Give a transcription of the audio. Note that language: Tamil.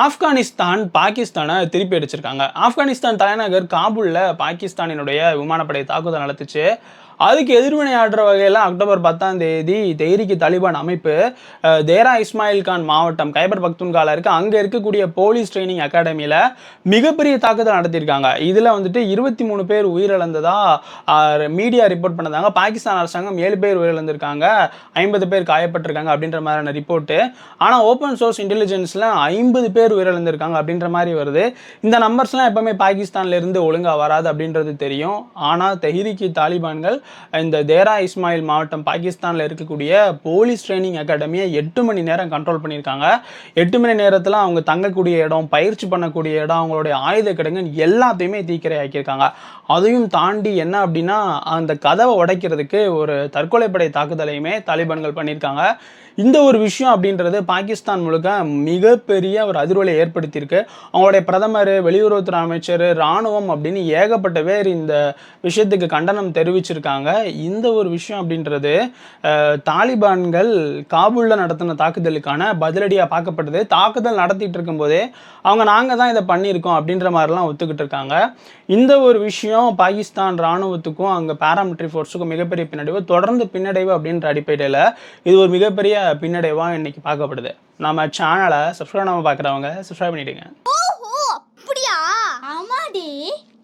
ஆப்கானிஸ்தான் பாகிஸ்தானை திருப்பி அடிச்சிருக்காங்க. ஆப்கானிஸ்தான் தலைநகர் காபூலில் பாகிஸ்தானினுடைய விமானப்படை தாக்குதல் நடத்துச்சு. அதுக்கு எதிர்வினையாடுற வகையில் அக்டோபர் பத்தாம் தேதி தெஹ்ரிக்கு தாலிபான் அமைப்பு தேரா இஸ்மாயில் கான் மாவட்டம் கைபர் பக்துன்கால இருக்கு. அங்கே இருக்கக்கூடிய போலீஸ் ட்ரைனிங் அகாடமியில் மிகப்பெரிய தாக்குதல் நடத்தியிருக்காங்க. இதில் வந்துட்டு இருபத்தி மூணு பேர் உயிரிழந்ததா மீடியா ரிப்போர்ட் பண்ணதாங்க. பாகிஸ்தான் அரசாங்கம் ஏழு பேர் உயிரிழந்திருக்காங்க. ஐம்பது பேர் காயப்பட்டிருக்காங்க அப்படின்ற மாதிரியான ரிப்போர்ட்டு. ஆனால் ஓப்பன் சோர்ஸ் இன்டெலிஜென்ஸில் ஐம்பது பேர் உயிரிழந்திருக்காங்க அப்படின்ற மாதிரி வருது. இந்த நம்பர்ஸ்லாம் எப்பவுமே பாகிஸ்தான்லேருந்து இருந்து வராது அப்படின்றது தெரியும். ஆனால் தெஹ்ரிக்கு தாலிபான்கள் இந்த தேரா இஸ்மாயில் மாவட்டம் பாகிஸ்தானில் இருக்கக்கூடிய போலீஸ் ட்ரைனிங் அகாடமியை எட்டு மணி நேரம் கண்ட்ரோல் பண்ணியிருக்காங்க. எட்டு மணி நேரத்தில் அவங்க தங்கக்கூடிய இடம் பயிற்சி பண்ணக்கூடிய இடம் அவங்களுடைய ஆயுத கிடங்கு எல்லாத்தையுமே தீக்கிரை ஆக்கியிருக்காங்க அதையும் தாண்டி என்ன அப்படின்னா அந்த கதவை உடைக்கிறதுக்கு ஒரு தற்கொலைப்படை தாக்குதலையுமே தாலிபான்கள் பண்ணியிருக்காங்க. இந்த ஒரு விஷயம் அப்படின்றது பாகிஸ்தான் முழுக்க மிகப்பெரிய ஒரு அதிர்வலை ஏற்படுத்தியிருக்கு. அவங்களுடைய பிரதமர் வெளியுறவுத்துறை அமைச்சர் ராணுவம் அப்படின்னு ஏகப்பட்ட பேர் இந்த விஷயத்துக்கு கண்டனம் தெரிவிச்சிருக்காங்க. இந்த ஒரு விஷயம் அப்படின்றது தாலிபான்கள் காபூலில் நடத்தின தாக்குதலுக்கான பதிலடியாக பார்க்கப்பட்டது தாக்குதல் நடத்திட்டு இருக்கும்போதே அவங்க நாங்கள் தான் இதை பண்ணியிருக்கோம் அப்படின்ற மாதிரிலாம் ஒத்துக்கிட்டு இருக்காங்க. இந்த ஒரு விஷயம் பாகிஸ்தான் ராணுவத்துக்கும் அங்கே பேராமிலிட்ரி ஃபோர்ஸுக்கும் மிகப்பெரிய பின்னடைவு தொடர்ந்து பின்னடைவு அப்படின்ற அடிப்படையில் இது ஒரு மிகப்பெரிய பின்னடைவாக இன்னைக்கு பார்க்கப்படுது. நம்ம சேனலை சப்ஸ்கிரைப் பண்ணாமல் பார்க்குறவங்க சப்ஸ்கிரைப் பண்ணிடுங்க. ஓஹோ அப்படியா? ஆமாடி.